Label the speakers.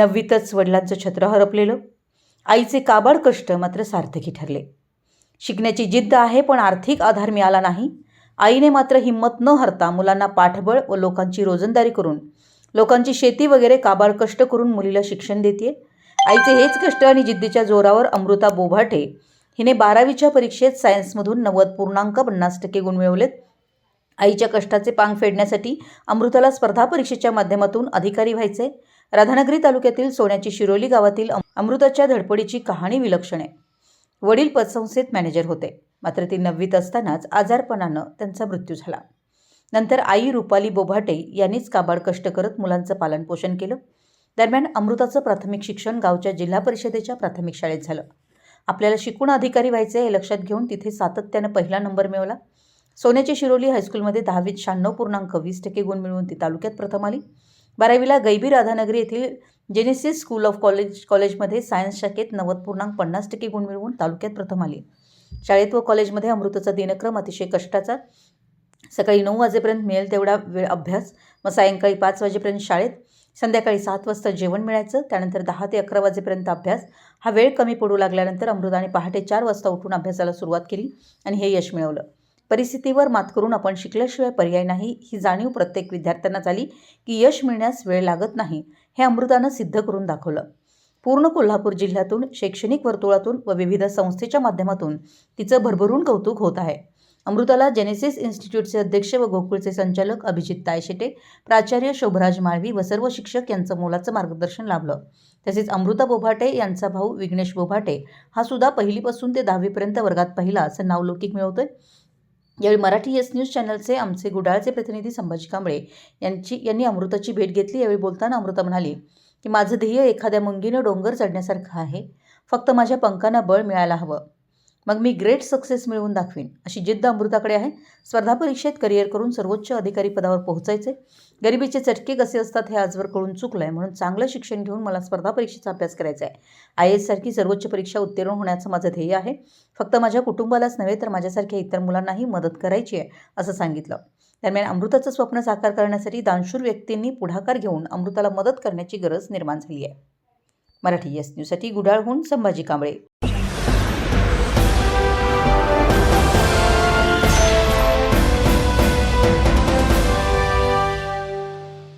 Speaker 1: नववीतच वडिलांचं छत्र हरपलेलं. आईचे काबाड कष्ट मात्र सार्थकी ठरले. शिकण्याची जिद्द आहे पण आर्थिक आधार मिळाला नाही. आईने मात्र हिंमत न हरता मुलांना पाठबळ व लोकांची रोजंदारी करून लोकांची शेती वगैरे काबाड कष्ट करून मुलीला शिक्षण देते आईचे हेच कष्ट आणि जिद्दीच्या जोरावर अमृता बोभाटे हिने बारावीच्या परीक्षेत सायन्समधून नव्वद पूर्णांक पन्नास टक्के गुण मिळवलेत. आईच्या कष्टाचे पांग फेडण्यासाठी अमृताला स्पर्धा परीक्षेच्या माध्यमातून अधिकारी व्हायचे. राधानगरी तालुक्यातील सोन्याची शिरोली गावातील अमृताच्या धडपडीची कहाणी विलक्षण आहे. वडील पतसंस्थेत मॅनेजर होते. मात्र ती नववीत असतानाच आजारपणानं त्यांचा मृत्यू झाला. नंतर आई रुपाली बोभाटे यांनीच काबाड कष्ट करत मुलांचं पालनपोषण केलं. दरम्यान अमृताचं प्राथमिक शिक्षण गावच्या जिल्हा परिषदेच्या प्राथमिक शाळेत झालं. आपल्याला शिकून अधिकारी व्हायचे हे लक्षात घेऊन तिथे सातत्यानं पहिला नंबर मिळवला. सोन्याची शिरोली हायस्कूलमध्ये दहावीत शहाण्णव पूर्णांक वीस टक्के गुण मिळवून ती तालुक्यात प्रथम आली. बारावीला गैबी राधानगरी येथील जेनेसिस स्कूल ऑफ कॉलेज कॉलेजमध्ये सायन्स शाखेत नव्वद पूर्णांक पन्नास टक्के गुण मिळवून तालुक्यात प्रथम आली. शाळेत व कॉलेजमध्ये अमृताचा दिनक्रम अतिशय कष्टाचा. सकाळी नऊ वाजेपर्यंत मिळेल तेवढा वेळ अभ्यास. मग सायंकाळी पाच वाजेपर्यंत शाळेत. संध्याकाळी सात वाजता जेवण मिळायचं. त्यानंतर दहा ते अकरा वाजेपर्यंत अभ्यास. हा वेळ कमी पडू लागल्यानंतर अमृताने पहाटे चार वाजता उठून अभ्यासाला सुरुवात केली आणि हे यश मिळवलं. परिस्थितीवर मात करून आपण शिकल्याशिवाय पर्याय नाही. ही जाणीव प्रत्येक विद्यार्थ्यांना झाली की यश मिळण्यास वेळ लागत नाही हे अमृतानं सिद्ध करून दाखवलं. पूर्ण कोल्हापूर जिल्ह्यातून शैक्षणिक वर्तुळातून व विविध संस्थेच्या माध्यमातून तिचं भरभरून कौतुक होत आहे. अमृताला जेनेसिस इन्स्टिट्यूटचे अध्यक्ष व गोकुळचे संचालक अभिजित तायशेटे प्राचार्य शोभराज माळवी व सर्व शिक्षक यांचं मोलाचं मार्गदर्शन लाभलं. तसेच अमृता बोभाटे यांचा भाऊ विघ्नेश बोभाटे हा सुद्धा पहिलीपासून ते दहावीपर्यंत वर्गात पहिला असं नावलौकिक मिळवतोय. यावेळी मराठी येस न्यूज चॅनलचे आमचे गुडाळचे प्रतिनिधी संभाजी कांबळे यांची यांनी अमृताची भेट घेतली. यावेळी बोलताना अमृता म्हणाली की माझं ध्येय एखाद्या मुंगीनं डोंगर चढण्यासारखं आहे. फक्त माझ्या पंखांना बळ मिळायला हवं. मग मी ग्रेट सक्सेस मिळवून दाखवीन. अशी जिद्द अमृताकडे आहे. स्पर्धा परीक्षेत करिअर करून सर्वोच्च अधिकारी पदावर पोहोचायचे. गरिबीचे चटके कसे असतात हे आजवर कळून चुकलं आहे म्हणून चांगलं शिक्षण घेऊन मला स्पर्धा परीक्षेचा अभ्यास करायचा आहे. आय एस सारखी सर्वोच्च परीक्षा उत्तीर्ण होण्याचं माझं ध्येय आहे. फक्त माझ्या कुटुंबालाच नव्हे तर माझ्यासारख्या इतर मुलांनाही मदत करायची आहे असं सांगितलं. दरम्यान अमृताचं स्वप्न साकार करण्यासाठी दानशूर व्यक्तींनी पुढाकार घेऊन अमृताला मदत करण्याची गरज निर्माण झाली आहे. मराठी एस न्यूजसाठी गुडाळहून संभाजी कांबळे.